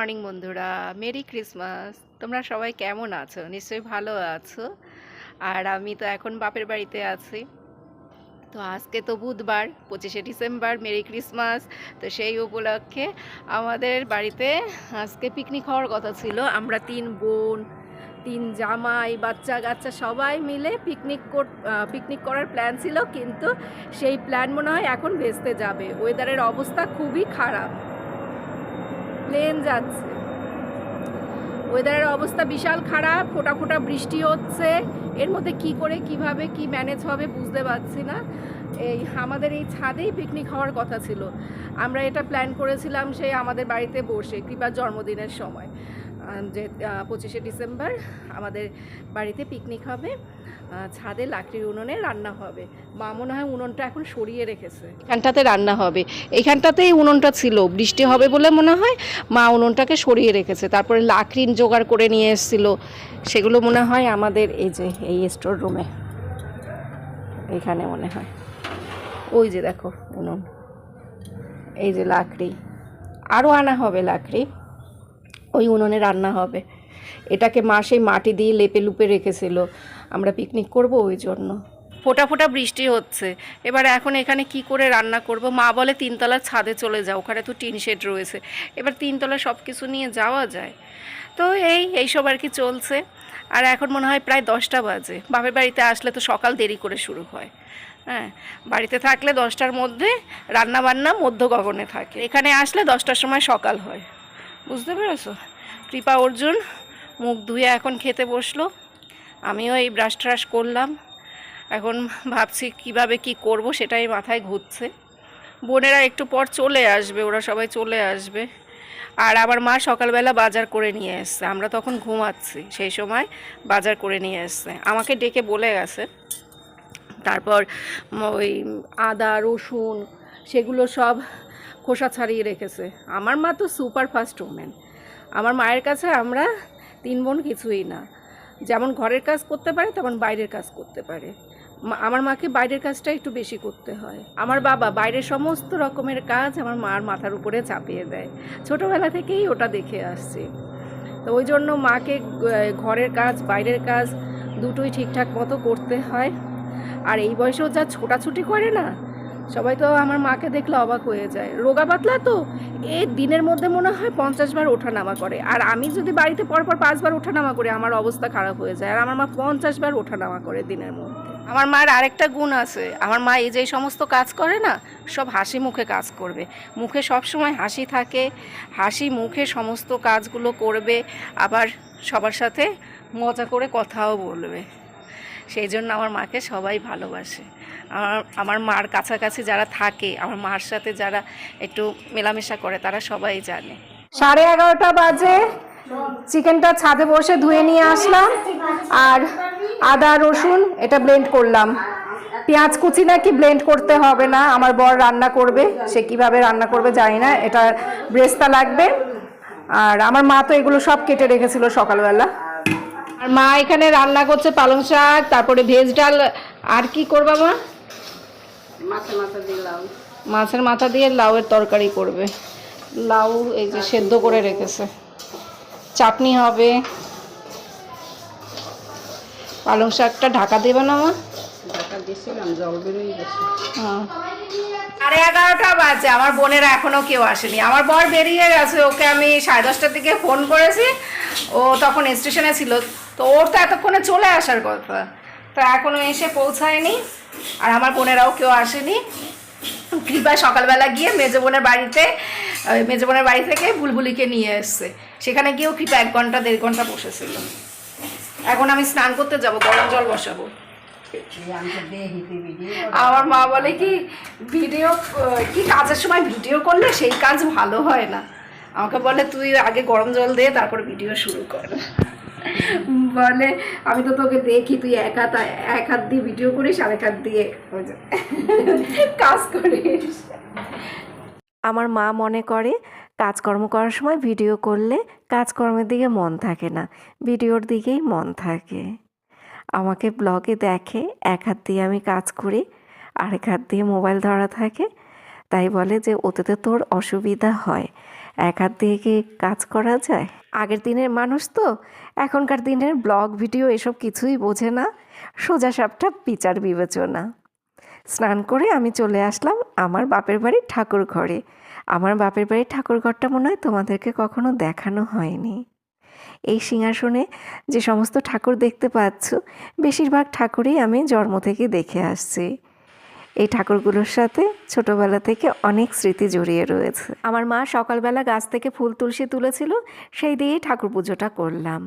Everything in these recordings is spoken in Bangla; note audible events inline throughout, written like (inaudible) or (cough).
মর্নিং বন্ধুরা, মেরি ক্রিসমাস। তোমরা সবাই কেমন আছো? নিশ্চয়ই ভালো আছো। আর আমি তো এখন বাপের বাড়িতে আছি। তো আজকে তো বুধবার, পঁচিশে ডিসেম্বর, মেরি ক্রিসমাস। তো সেই উপলক্ষে আমাদের বাড়িতে আজকে পিকনিক হওয়ার কথা ছিল। আমরা তিন বোন, তিন জামাই, বাচ্চা কাচ্চা সবাই মিলে পিকনিক পিকনিক করার প্ল্যান ছিল। কিন্তু সেই প্ল্যান মনে হয় এখন ভেস্তে যাবে। ওয়েদারের অবস্থা খুবই খারাপ। প্লেন যাচ্ছে। ওয়েদারের অবস্থা বিশাল খারাপ, ফোটা ফোটা বৃষ্টি হচ্ছে। এর মধ্যে কি করে, কীভাবে, কি ম্যানেজ হবে বুঝতে পারছি না। এই আমাদের এই ছাদেই পিকনিক হওয়ার কথা ছিল। আমরা এটা প্ল্যান করেছিলাম সেই আমাদের বাড়িতে বসে, কৃপার জন্মদিনের সময়। যে পঁচিশে ডিসেম্বর আমাদের বাড়িতে পিকনিক হবে। ছাদে লাকড়ির উনুনে রান্না হবে। মা মনে হয় উনুনটা এখন সরিয়ে রেখেছে। এখানটাতে রান্না হবে। এইখানটাতেই উনুনটা ছিল। বৃষ্টি হবে বলে মনে হয় মা উনুনটাকে সরিয়ে রেখেছে। তারপরে লাকড়ি জোগাড় করে নিয়ে এসেছিল। সেগুলো মনে হয় আমাদের এই যে, এই স্টোর রুমে এখানে মনে হয়। ওই যে দেখো উনুন। এই যে লাকড়ি। আরও আনা হবে লাকড়ি। ওই উনুনে রান্না হবে। এটাকে মা সেই মাটি দিয়ে লেপে লুপে রেখেছিল। আমরা পিকনিক করব ওই জন্য। ফোটা ফোটা বৃষ্টি হচ্ছে। এবার এখন এখানে কি করে রান্না করব? মা বলে, তিনতলার ছাদে চলে যাও, ওখানে তো টিন শেড রয়েছে। এবার তিনতলা সব কিছু নিয়ে যাওয়া যায়। তো এই, এইসব আর কি চলছে। আর এখন মনে হয় প্রায় দশটা বাজে। বাপের বাড়িতে আসলে তো সকাল দেরি করে শুরু হয়। হ্যাঁ বাড়িতে থাকলে দশটার মধ্যে রান্না বান্না মধ্য গগনে থাকে। এখানে আসলে দশটার সময় সকাল হয়। বুঝতে পেরেছ? কৃপা অর্জুন, মুখ ধুয়ে এখন খেতে বসল। আমিও এই ব্রাশ ট্রাশ করলাম। এখন ভাবছি কীভাবে কি করব সেটাই মাথায় ঘুরছে। বোনেরা একটু পর চলে আসবে, ওরা সবাই চলে আসবে। আর আমার মা সকালবেলা বাজার করে নিয়ে এসছে। আমরা তখন ঘুমাচ্ছি, সেই সময় বাজার করে নিয়ে এসছে। আমাকে ডেকে বলে গেছে। তারপর ওই আদা, রসুন, সেগুলো সব খোসা ছাড়িয়ে রেখেছে। আমার মা তো সুপার ফাস্ট ওমেন আমার মায়ের কাছে আমরা তিন বোন কিছুই না। যেমন ঘরের কাজ করতে পারে, তেমন বাইরের কাজ করতে পারে। আমার মাকে বাইরের কাজটা একটু বেশি করতে হয়। আমার বাবা বাইরের সমস্ত রকমের কাজ আমার মার মাথার উপরে চাপিয়ে দেয়। ছোটোবেলা থেকেই ওটা দেখে আসছি। তো ওই জন্য মাকে ঘরের কাজ, বাইরের কাজ দুটোই ঠিকঠাক মতো করতে হয়। আর এই বয়সেও যা ছোটাছুটি করে না সবাই তো আমার মাকে দেখলে অবাক হয়ে যায়। রোগা পাতলা তো? এ দিনের মধ্যে মনে হয় পঞ্চাশ বার ওঠানামা করে। আর আমি যদি বাড়িতে পরপর পাঁচবার ওঠানামা করি, আমার অবস্থা খারাপ হয়ে যায়। আর আমার মা পঞ্চাশ বার ওঠানামা করে দিনের মধ্যে। আমার মায়ের আরেকটা গুণ আছে। আমার মা এই যে সমস্ত কাজ করে না, সব হাসি মুখে কাজ করবে। মুখে সব সময় হাসি থাকে, হাসি মুখে সমস্ত কাজগুলো করবে, আবার সবার সাথে মজা করে কথাও বলবে। সেই জন্য আমার মাকে সবাই ভালোবাসে। আমার আমার মার কাছাকাছি যারা থাকে আমার মার সাথে যারা একটু মেলামেশা করে তারা সবাই জানে। সাড়ে এগারোটা বাজে। চিকেনটা ছাদে বসে ধুয়ে নিয়ে আসলাম। আর আদা রসুন এটা ব্লেন্ড করলাম। পেঁয়াজ কুচি নাকি ব্লেন্ড করতে হবে না আমার বর রান্না করবে। সে কীভাবে রান্না করবে জানি না এটা ব্রেস্তা লাগবে। আর আমার মা তো এগুলো সব কেটে রেখেছিল সকালবেলা। আর মা এখানে রান্না করছে পালং শাক তারপরে ভেজ ডাল। আর কি করবা মা? মাছের মাথা দিয়ে লাউয়ের তরকারি করবে। লাউ এই যে সেদ্ধ করে রেখেছে। চাটনি হবে। পালং শাকটা ঢাকা দেবে না গেছে। হ্যাঁ। সাড়ে এগারোটা বাজে আমার বোনেরা এখনও কেউ আসেনি। আমার বর বেরিয়ে গেছে ওকে আমি সাড়ে দশটার দিকে ফোন করেছি। ও তখন স্টেশনে ছিল। তো ওর তো এতক্ষণে চলে আসার কথা। তো এখনও এসে পৌঁছায়নি। আর আমার বোনেরাও কেউ আসেনি। কৃপা সকালবেলা গিয়ে মেজো বোনের বাড়িতে মেজো বোনের বাড়ি থেকে বুলবুলিকে নিয়ে এসছে। সেখানে গিয়েও কৃপা এক ঘণ্টা, দেড় ঘণ্টা বসেছিল। এখন আমি স্নান করতে যাব, গরম জল বসাবো। আমার মা বলে কি, ভিডিও, কি কাজের সময় ভিডিও করলে সেই কাজ ভালো হয় না? আমাকে বলে, তুই আগে গরম জল দে, তারপর ভিডিও শুরু কর। বলে, আমি তো তোকে দেখি, তুই এক হাত এক হাত দিয়ে ভিডিও করিস আর এক হাত দিয়ে কাজ করিস। আমার মা মনে করে, কাজকর্ম করার সময় ভিডিও করলে কাজকর্মের দিকে মন থাকে না, ভিডিওর দিকেই মন থাকে। আমাকে ব্লগে দেখে, এক হাত দিয়ে আমি কাজ করি, আরেক হাত দিয়ে মোবাইল ধরা থাকে, তাই বলে যে ওতে তো তোর অসুবিধা হয়, এক হাত দিয়ে কি কাজ করা যায়? আগের দিনের মানুষ তো এখনকার দিনের ব্লগ, ভিডিও এসব কিছুই বোঝে না। সোজা সাপটা বিচার বিবেচনা। স্নান করে আমি চলে আসলাম আমার বাপের বাড়ির ঠাকুর ঘরে। আমার বাপের বাড়ির ঠাকুর ঘরটা মনে হয় তোমাদেরকে কখনো দেখানো হয়নি। এই সিংহাসনে যে সমস্ত ঠাকুর দেখতে পাচ্ছ, বেশিরভাগ ঠাকুরই আমি জন্ম থেকে দেখে আসছি। এই ঠাকুরগুলোর সাথে ছোটবেলা থেকে অনেক স্মৃতি জড়িয়ে রয়েছে। আমার মা সকালবেলা গাছ থেকে ফুল তুলসী তুলেছিল, সেই দিয়েই ঠাকুর পুজোটা করলাম।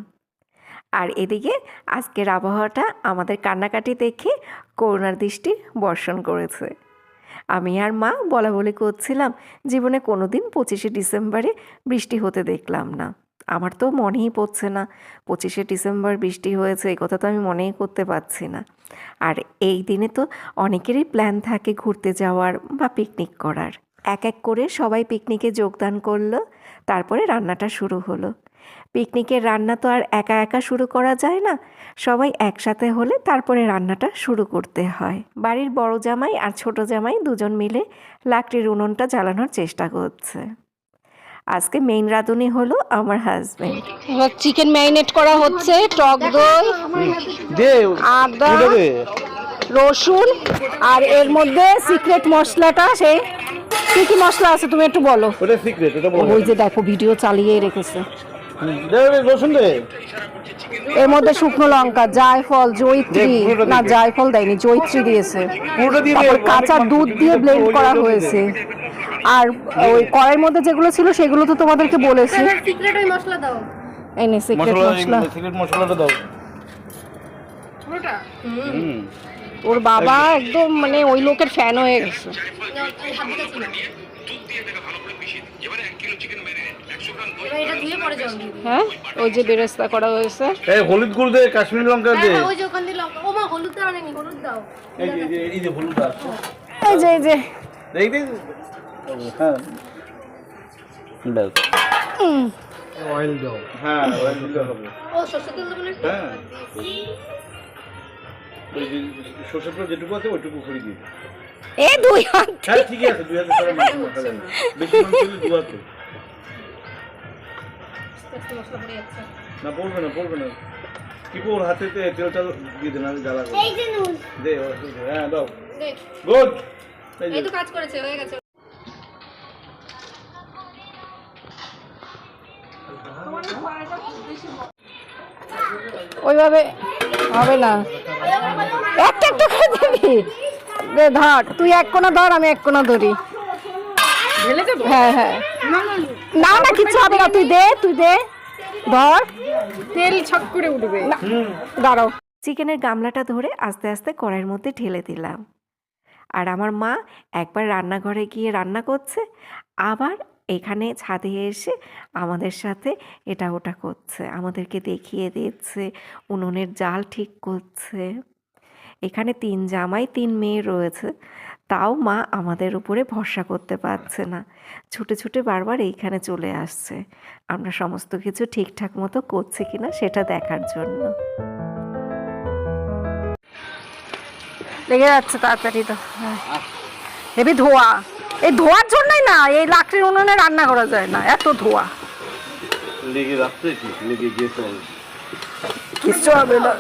আর এদিকে আজকের আবহাওয়াটা আমাদের কান্নাকাটি দেখে করুণার দৃষ্টি বর্ষণ করেছে। আমি আর মা বলা বলি করছিলাম, জীবনে কোনো দিন পঁচিশে ডিসেম্বরে বৃষ্টি হতে দেখলাম না। আমার তো মনেই পড়ছে না, পঁচিশে ডিসেম্বর বৃষ্টি হয়েছে এই কথা তো আমি মনেই করতে পারছি না। আর এই দিনে তো অনেকেরই প্ল্যান থাকে ঘুরতে যাওয়ার বা পিকনিক করার। এক এক করে সবাই পিকনিকে যোগদান করল, তারপরে রান্নাটা শুরু হলো। পিকনিকের রান্না তো আর একা একা শুরু করা যায় না। সবাই একসাথে হলে তারপরে রান্নাটা শুরু করতে হয়। বাড়ির বড় জামাই আর ছোট জামাই দুজন মিলে লাকড়ির উনুনটা জ্বালানোর চেষ্টা করছে। আজকে মেইন রাঁধুনি হলো আমার হাজবেন্ড এবার চিকেন ম্যারিনেট করা হচ্ছে টক দই আদা রসুন আর এর মধ্যে সিক্রেট মশলাটা সে কি কি মশলা আছে তুমি একটু বলো? ওটা সিক্রেট ওটা বল। ওই যে দেখো ভিডিও চালিয়ে রেখেছে। রসুন দে। এর মধ্যে শুকনো লঙ্কা জায়ফল পুরোটা না জায়ফল দেয়নি জয়ত্রী দিয়েছে। তারপর কাঁচা দুধ দিয়ে ব্লেন্ড করা। হয়েছে। আর ওই কড়াইয়ের মধ্যে যেগুলো ছিল সেগুলো তো তোমাদেরকে বলেছি। সিক্রেট ওই মশলা দাও। এই নে সিক্রেট মশলা মশলা। সিক্রেট মশলাটা দাও। পুরোটা? হুম। ওর বাবা একদম মানে ওই লোকের ফ্যান হয়ে গেছে। হ্যাঁ? ওই যে বেরেস্তা করা হয়েছে। এই হলুদ গুঁড়ো দে কাশ্মীরি লঙ্কা দে। হ্যাঁ, হ্যাঁ, ওই যে ওখান দিয়ে লঙ্কা ও মা হলুদ দাও নেই হলুদ দাও। এই যে- এই যে হলুদ আছে। এই যে এই যে। দেখ দেখ। হ্যাঁ। ব্যাস অয়েল দাও। হ্যাঁ অয়েল দিতে হবে। ও সরষে তেল দেবো হ্যাঁ। ওই তেল যেটুকু আছে ওইটুকু করে দিয়ে এ দুই হাত হ্যাঁ ঠিকই আছে দুই হাতে বেশি মাংস হলে দু হাতে আস্তে আস্তে মশলা পড়ে যাচ্ছে। না পড়বে না পড়বে না। কি ওর হাতে তে- তেলটা দিয়ে দে না আমি জ্বালা দে ওর হাতে দে। হ্যাঁ দাও। গুড। এই তো কাজ করেছে হয়ে গেছে। ওইভাবে হবে না। একটা একটা করে দিবি। দে ধর তুই এক কোনা ধর আমি এক কোনা ধরি। হ্যাঁ হ্যাঁ। না না কিছু হবে না তুই দে তুই দে। ধর তেল ছক করে উঠবে। দাঁড়াও। চিকেনের গামলাটা ধরে আস্তে আস্তে কড়াইয়ের মধ্যে ঢেলে দিলাম। আর আমার মা একবার রান্নাঘরে গিয়ে রান্না করছে আবার এখানে ছাদে এসে আমাদের সাথে এটা ওটা করছে আমাদেরকে দেখিয়ে দিচ্ছে উনুনের জাল ঠিক করছে। এখানে তিন জামাই তিন মেয়ে রয়েছে। তাও মা আমাদের উপরে ভরসা করতে পারছে না। ছুটে ছুটে বারবার এইখানে চলে আসছে। আমরা সমস্ত কিছু ঠিকঠাক মতো করছি কিনা সেটা দেখার জন্য। লেগে যাচ্ছে তাড়াতাড়ি তো। হ্যাঁ। হেবি ধোয়া। এই ধোয়ার জন্যই না এই লাকড়ির উনুনে রান্না করা যায় না এত ধোয়া। লেগে যাচ্ছে কি? লেগে গেছে কিচ্ছু হবে না।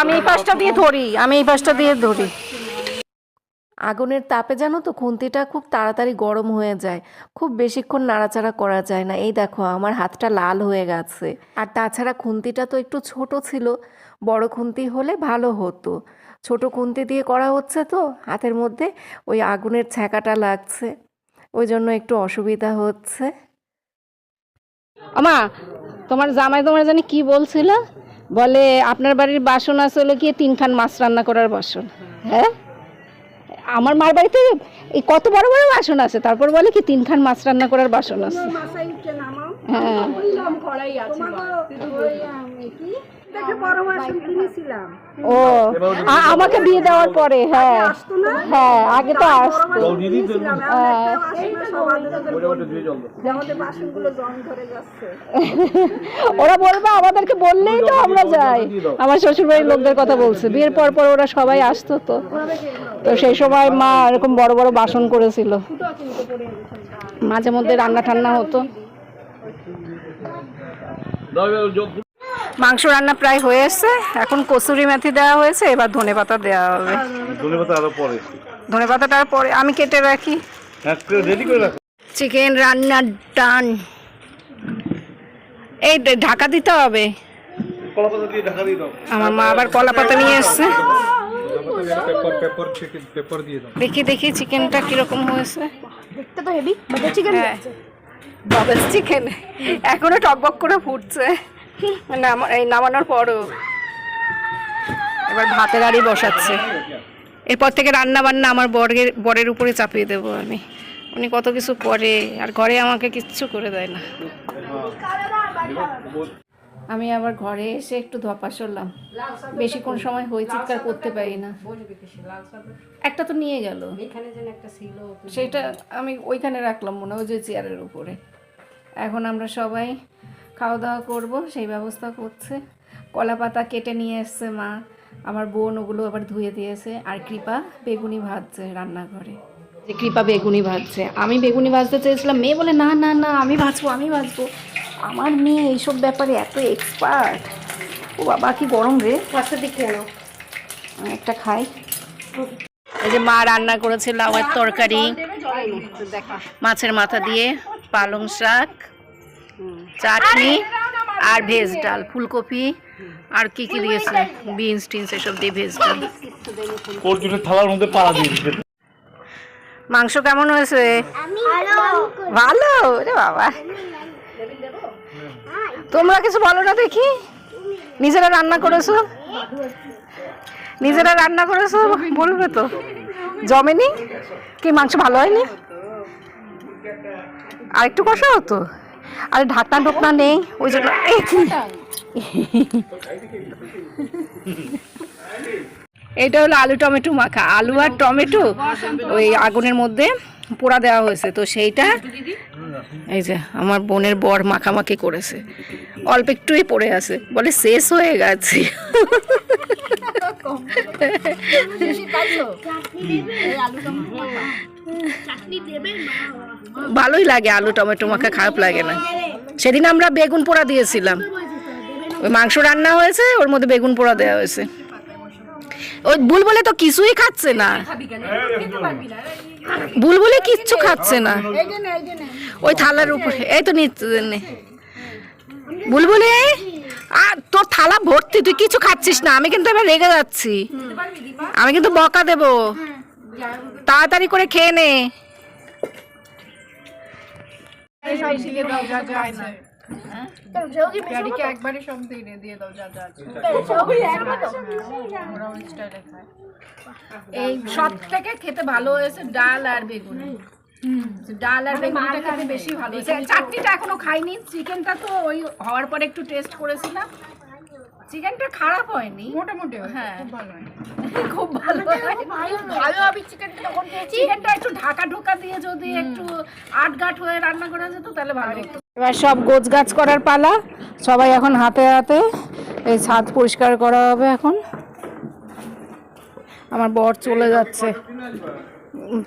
আমি এই পাশটা দিয়ে ধরি আমি এই পাশটা দিয়ে ধরি। আগুনের তাপে জানো তো খুন্তিটা খুব তাড়াতাড়ি গরম হয়ে যায়। খুব বেশিক্ষণ নাড়াচাড়া করা যায় না। এই দেখো আমার হাতটা লাল হয়ে গেছে। আর তাছাড়া খুন্তিটা তো একটু ছোট ছিল। বড় খুন্তি হলে ভালো হতো। ছোট খুন্তি দিয়ে করা হচ্ছে তো হাতের মধ্যে ওই আগুনের ছ্যাঁকাটা লাগছে। ওই জন্য একটু অসুবিধা হচ্ছে। আমা তোমার জামাই তোমার জানি কি বলছিল? বলে আপনার বাড়ির বাসন আছে হলো গিয়ে তিনখান মাছ রান্না করার বাসন। হ্যাঁ? আমার মার বাড়িতে এই কত বড় বড় বাসন আছে? তারপর বলে কি তিনখান মাছ রান্না করার বাসন আছে। হ্যাঁ। ও আ- আমাকে বিয়ে দেওয়ার পরে হ্যাঁ। হ্যাঁ আগে তো আসতো। হ্যাঁ। (laughs) ওরা বলবে আমাদেরকে বললেই তো আমরা যাই। আমার শ্বশুর বাড়ির লোকদের কথা বলছে। বিয়ের পর পর ওরা সবাই আসতো তো। তো সেই সময় মা এরকম বড় বড় বাসন করেছিল। মাঝে মধ্যে রান্না টান্না হতো মাংস রান্না প্রায় হয়ে এসছে। এখন কসুরি মেথি দেওয়া হয়েছে এবার ধনে পাতা দেওয়া হবে। ধনে পাতা আরও পরে। ধনে পাতাটা পরে আমি কেটে রাখি। হ্যাঁ রেডি করে রাখো। চিকেন রান্নার ডান এই দে- ঢাকা দিতে হবে। কলা পাতা দিয়ে ঢাকা দিয়ে দাও। আমার মা আবার কলা পাতা নিয়ে এসছে। পেপার পেপার চিকেন পেপার দিয়ে দাও। দেখি দেখি চিকেনটা কীরকম হয়েছে। দেখতে তো হেভি বাটার চিকেন হ্যাঁ। বাবলস চিকেন এখনও টকবক করে ফুটছে। নামানোর পরও। এবার ভাতের আড়ি বসাচ্ছে। এরপর থেকে রান্না বান্না আমার বরের বরের উপরে চাপিয়ে দেবো আমি। উনি কত কিছু করে, আর ঘরে আমাকে কিচ্ছু করে দেয় না। আমি আবার ঘরে এসে একটু ধপা সরলাম বেশিক্ষণ সময় হই চিৎকার করতে পারি না। একটা তো নিয়ে গেল। সেটা আমি ওইখানে রাখলাম মনে হয় যে চেয়ারের উপরে। এখন আমরা সবাই খাওয়া দাওয়া করব সেই ব্যবস্থা করছে। কলা পাতা কেটে নিয়ে এসছে মা। আমার বোন ওগুলো আবার ধুয়ে দিয়েছে। আর কৃপা বেগুনি ভাজছে রান্নাঘরে। যে কৃপা বেগুনি ভাজছে। আমি বেগুনি ভাজতে চেয়েছিলাম। মেয়ে বলে না না না আমি ভাজবো আমি ভাজবো। আমার মেয়ে এইসব ব্যাপারে এত এক্সপার্ট ও বাবা কি গরম রে। ফার্স্টের দিক খেয়ে নাও একটা খাই। এই যে মা রান্না করেছে লাউয়ের তরকারি মাছের মাথা দিয়ে পালং শাক। চাটনি আর ভেজ ডাল ফুলকপি আর কি কি দিয়েছে? বিনস টিনস এসব দিয়ে ভেজ ডাল। থালার মধ্যে পাড়া দিয়ে দিতে মাংস কেমন হয়েছে? ভালো। রে বাবা। তোমরা কিছু বলো না দেখি? নিজেরা রান্না করেছ? নিজেরা রান্না করেছ? বলবে তো। জমেনি? কি মাংস ভালো হয়নি? আর একটু কষা হতো আরে ঢাকনা ঢোকনা নেই, ওই জন্য এটা হলো আলু টমেটো মাখা। আলু আর টমেটো ওই আগুনের মধ্যে পোড়া দেওয়া হয়েছে, তো সেইটা এই যে আমার বোনের বর মাখামাখি করেছে। অল্প একটুই পড়ে আছে, বলে শেষ হয়ে গেছে। ভালোই লাগে আলু টমেটো মাখা খারাপ লাগে না। সেদিন আমরা বেগুন পোড়া দিয়েছিলাম। ওই মাংস রান্না হয়েছে, ওর মধ্যে বেগুন পোড়া দেওয়া হয়েছে। ওই বুলবুলে তো কিছুই খাচ্ছে না। বুলবুলে কিচ্ছু খাচ্ছে না। ওই থালার উপরে, এই তো নিচ্ছে। বুলবুলে আর তোর থালা ভর্তি তুই কিছু খাচ্ছিস না আমি কিন্তু এবার রেগে যাচ্ছি। আমি কিন্তু বকা দেব। তাড়াতাড়ি করে খেয়ে নে। এই সব থেকে খেতে ভালো হয়েছে ডাল আর বেগুন। ডাল আর বেগুনটা খেতে বেশি ভালো। চাটনিটা এখনও খাইনি চিকেনটা তো ওই হওয়ার পরে একটু টেস্ট করেছিলাম। চিকেনটা খারাপ হয়নি। মোটামুটি হ্যাঁ। খুব ভালো (laughs) ভালো হবে চিকেনটা যখন চিকেনটা একটু ঢাকা ঢোকা দিয়ে যদি একটু আটগাট হয়ে রান্না করা যেত তাহলে ভালো হতো। এবার সব গোছ গাছ করার পালা। সবাই এখন হাতে হাতে এই ছাদ পরিষ্কার করা হবে এখন। আমার বর চলে যাচ্ছে।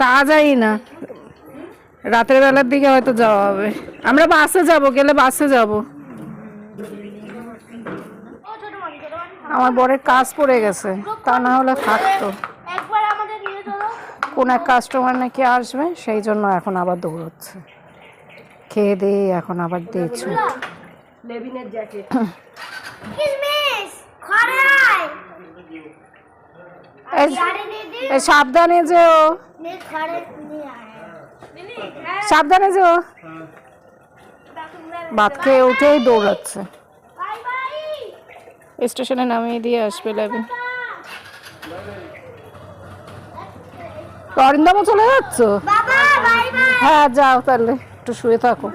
তা যাই না। রাতের বেলার দিকে হয়তো যাওয়া হবে। আমরা বাসে যাব গেলে বাসে যাব। আমার বরের কাজ পড়ে গেছে তা না হলে থাকতো। একবার আমাদের নিয়ে চলো। কোন এক কাস্টমার নাকি আসবে সেই জন্য এখন আবার দৌড়চ্ছে। খেয়ে দিয়ে এখন আবার দিয়েছ। লেবিনের জ্যাকেট সাবধানে যেও। সাবধানে যেও। ভাত খেয়ে উঠেই দৌড়াচ্ছে। স্টেশনে নামিয়ে দিয়ে আসবে লেবেন অরিন্দামও চলে যাচ্ছ? হ্যাঁ যাও তাহলে, একটু শুয়ে থাকো।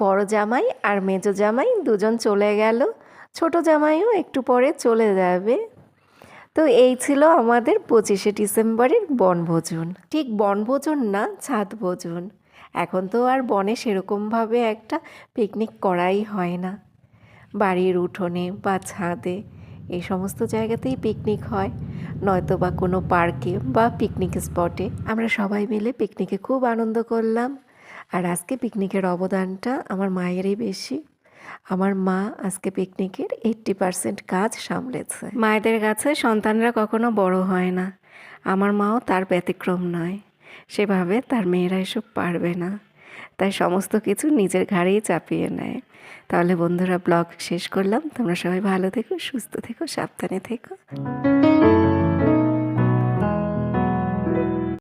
বড় জামাই আর মেজো জামাই দুজন চলে গেল। ছোট জামাইও একটু পরে চলে যাবে। তো এই ছিল আমাদের পঁচিশে ডিসেম্বরের বনভোজন। ঠিক বনভোজন না ছাদ ভোজন এখন তো আর বনে সেরকমভাবে একটা পিকনিক করাই হয় না। বাড়ির উঠোনে বা ছাদে এই সমস্ত জায়গাতেই পিকনিক হয়। নয়তো বা কোনো পার্কে বা পিকনিক স্পটে আমরা সবাই মিলে পিকনিকে খুব আনন্দ করলাম। আর আজকে পিকনিকের অবদানটা আমার মায়েরই বেশি। আমার মা আজকে পিকনিকের এইট্টি পার্সেন্ট কাজ সামলেছে। মায়েদের কাছে সন্তানরা কখনো বড় হয় না। আমার মাও তার ব্যতিক্রম নয়। সেভাবে তার মেয়েরা এসব পারবে না। তাই সমস্ত কিছু নিজের ঘাড়েই চাপিয়ে নেয়। তাহলে বন্ধুরা, ব্লগ শেষ করলাম। তোমরা সবাই ভালো থেকো, সুস্থ থেকো, সাবধানে থেকো।